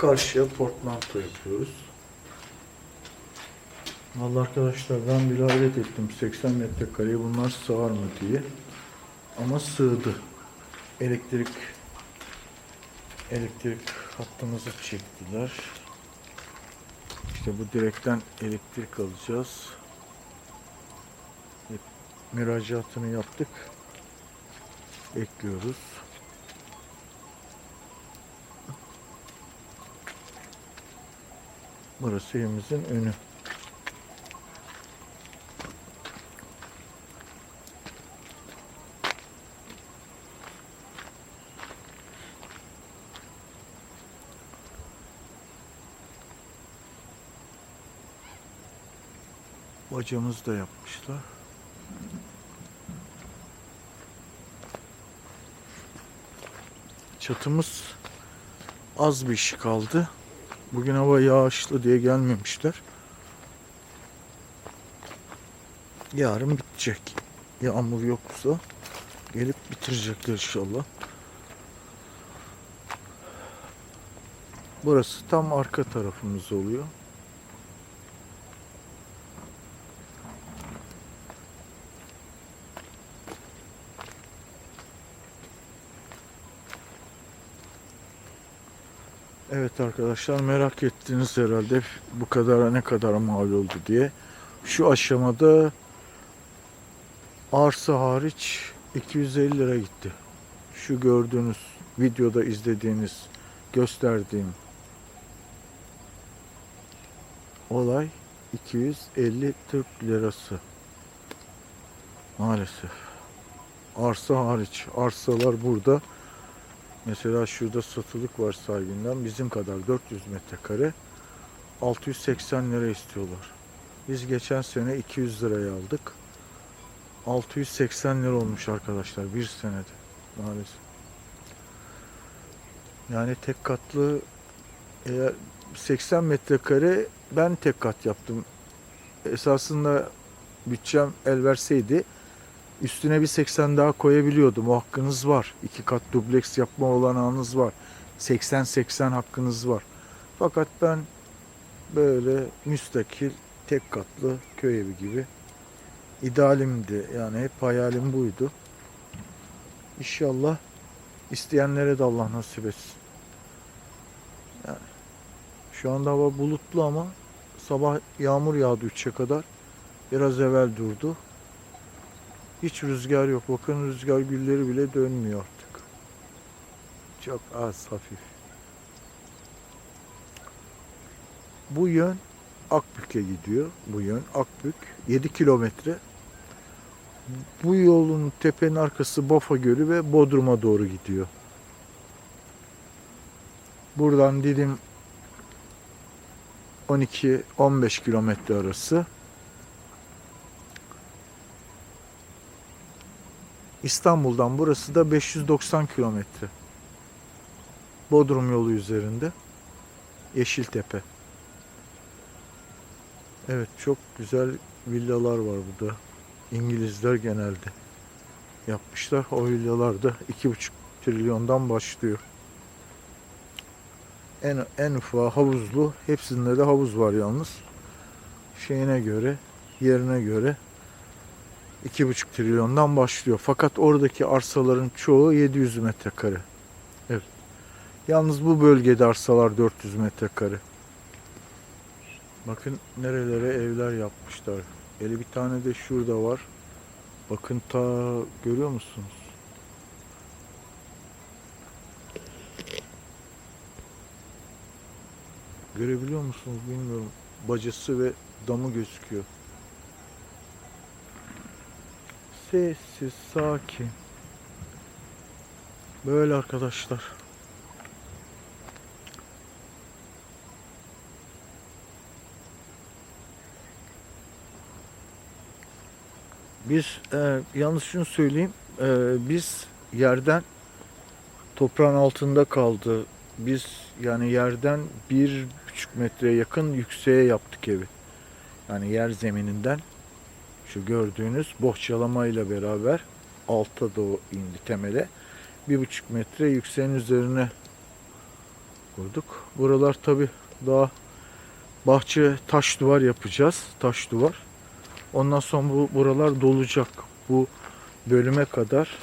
karşıya portmanto yapıyoruz. Vallahi arkadaşlar ben bile hayret ettim 80 metrekareye bunlar sığar mı diye. Ama sığdı. Elektrik elektrik hattımızı çektiler. İşte bu direkten elektrik alacağız. Müracaatını yaptık. Ekliyoruz. Burası evimizin önü. Bacamız da yapmışlar. Çatımız az bir işi kaldı. Bugün hava yağışlı diye gelmemişler. Yarın bitecek. Yağmur yoksa gelip bitirecekler inşallah. Burası tam arka tarafımız oluyor. Evet arkadaşlar merak ettiniz herhalde bu kadar ne kadar mal oldu diye. Şu aşamada arsa hariç 250 lira gitti. Şu gördüğünüz videoda izlediğiniz gösterdiğim olay 250 Türk lirası. Maalesef. Arsa hariç. Arsalar burada. Mesela şurada satılık var sahibinden bizim kadar 400 metrekare 680 lira istiyorlar. Biz geçen sene 200 liraya aldık. 680 lira olmuş arkadaşlar bir senede maalesef. Yani tek katlı eğer 80 metrekare ben tek kat yaptım. Esasında bütçem el verseydi Üstüne bir 80 daha koyabiliyordum. O hakkınız var. İki kat dubleks yapma olanağınız var. 80-80 hakkınız var. Fakat ben böyle müstakil tek katlı köy evi gibi idealimdi. Yani hep hayalim buydu. İnşallah isteyenlere de Allah nasip etsin. Yani şu anda hava bulutlu ama sabah yağmur yağdı 3'e kadar. Biraz evvel durdu. Hiç rüzgar yok. Bakın rüzgar gülleri bile dönmüyor artık. Çok az hafif. Bu yön Akbük'e gidiyor. Bu yön Akbük. 7 kilometre. Bu yolun tepenin arkası Bafa Gölü ve Bodrum'a doğru gidiyor. Buradan Didim 12-15 kilometre arası. İstanbul'dan burası da 590 kilometre. Bodrum yolu üzerinde. Yeşiltepe. Evet çok güzel villalar var burada. İngilizler genelde yapmışlar. O villalar da 2,5 trilyondan başlıyor. En, en ufağı havuzlu. Hepsinde de havuz var yalnız. Şeyine göre, yerine göre 2,5 trilyondan başlıyor. Fakat oradaki arsaların çoğu 700 metrekare. Evet. Yalnız bu bölgede arsalar 400 metrekare. Bakın nerelere evler yapmışlar. Eli bir tane de şurada var. Bakın ta görüyor musunuz? Görebiliyor musunuz bilmiyorum. Bacası ve damı gözüküyor. Sessiz, sakin. Böyle arkadaşlar. Biz e, yalnız şunu söyleyeyim. E, biz yerden toprağın altında kaldı. Biz yani yerden bir buçuk metreye yakın yükseğe yaptık evi. Yani yer zemininden şu gördüğünüz bohçalama ile beraber alta doğru indi temele. Bir buçuk metre yükseğin üzerine kurduk. Buralar tabi daha bahçe taş duvar yapacağız. Taş duvar. Ondan sonra bu buralar dolacak. Bu bölüme kadar